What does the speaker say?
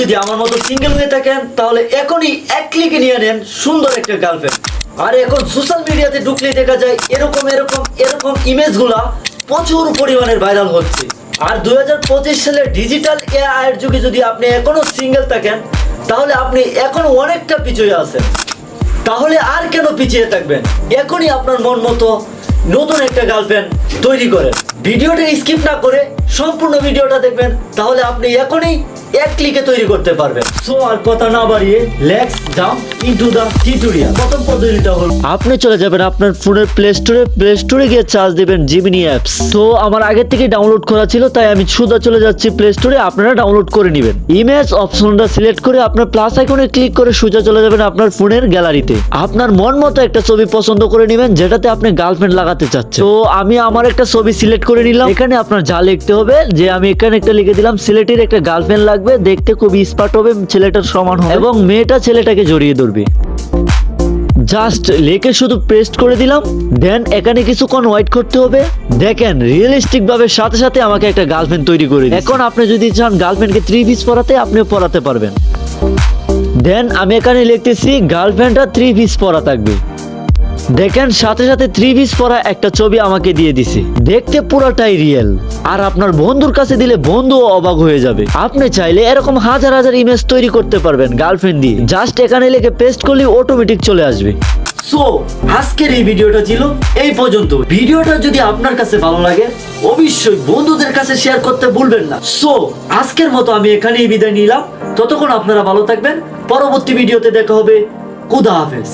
যদি আমার মতো সিঙ্গেল হয়ে থাকেন, তাহলে এখনই এক ক্লিকে নিয়ে নেন সুন্দর একটা গার্লফ্রেন্ড আর এখন সোশ্যাল মিডিয়াতে ঢুকলে দেখা যায় এরকম এরকম এরকম ইমেজগুলা প্রচুর পরিমাণের ভাইরাল হচ্ছে। আর দু হাজার পঁচিশ সালে ডিজিটাল এআই এর যুগে যদি আপনি এখনও সিঙ্গেল থাকেন, তাহলে আপনি এখন অনেকটা পিছিয়ে আছেন। তাহলে আর কেন পিছিয়ে থাকবেন? এখনই আপনার মন মতো নতুন একটা গার্লফ্রেন্ড তৈরি করেন। ভিডিওটা স্কিপ না করে সম্পূর্ণ ভিডিওটা দেখবেন, তাহলে আপনি এখনই এক ক্লিকে তৈরি করতে পারবেন সো আর কথা না বাড়িয়ে let's jump into the tutorial প্রথম পদ্ধতিটা হলো আপনি চলে যাবেন আপনার ফোনের প্লে স্টোরে প্লে স্টোরে গিয়ে চার্জ দিবেন জিমিনি অ্যাপস তো আমার আগে থেকে ডাউনলোড করা ছিল, তাই আমি সুদা চলে যাচ্ছি প্লে স্টোরে আপনারা ডাউনলোড করে নেবেন। ইমেজ অপশনটা সিলেক্ট করে আপনার প্লাস আইকনে ক্লিক করে সোজা চলে যাবেন আপনার ফোনের গ্যালারিতে আপনার মন মতো একটা ছবি পছন্দ করে নেবেন, যেটাতে আপনি গার্লফ্রেন্ড লাগাতে চাচ্ছেন। তো আমি আমার একটা ছবি সিলেক্ট করে নিলাম। এখানে আপনার যা লিখতে হবে, যে আমি এখানে একটা লিখে দিলাম সিলেটের একটা গার্লফ্রেন্ড লাগবে দেখতে খুব স্পার্ট হবে, ছেলেটার সমান হবে এবং মেয়েটা ছেলেটাকে জড়িয়ে ধরবে। জাস্ট লেকে শুধু পেস্ট করে দিলাম দেন এখানে কিছুক্ষণ ওয়েট করতে হবে। দেখেন রিয়েলিস্টিক ভাবে সাথে সাথে আমাকে একটা গার্লফ্রেন্ড তৈরি করে। এখন আপনি যদি চান গার্লফ্রেন্ডকে থ্রি পিস পরাতে, আপনিও পরাতে পারবেন। দেন আমি এখানে লিখতেছি গার্লফ্রেন্ডটা থ্রি পিস পরা থাকবে। দেখেন, সাথে সাথে থ্রি পিস পরা একটা ছবি আমাকে দিয়ে দিছে। দেখতে পুরোটাই রিয়েল আর আপনার বন্ধুর কাছে দিলে বন্ধুও অবাক হয়ে যাবে। আপনি চাইলে এরকম হাজার হাজার ইমেজ তৈরি করতে পারবেন গার্লফ্রেন্ড দিয়ে। জাস্ট এখানে লিখে পেস্ট করলে অটোমেটিক চলে আসবে। সো আজকের এই ভিডিওটা ছিল এই পর্যন্ত। ভিডিওটা যদি আপনার কাছে ভালো লাগে, অবশ্যই বন্ধুদের কাছে শেয়ার করতে ভুলবেন না। সো আজকের মতো আমি এখানেই বিদায় নিলাম। ততক্ষণ আপনারা ভালো থাকবেন। পরবর্তী ভিডিওতে দেখা হবে। খুদা হাফেজ।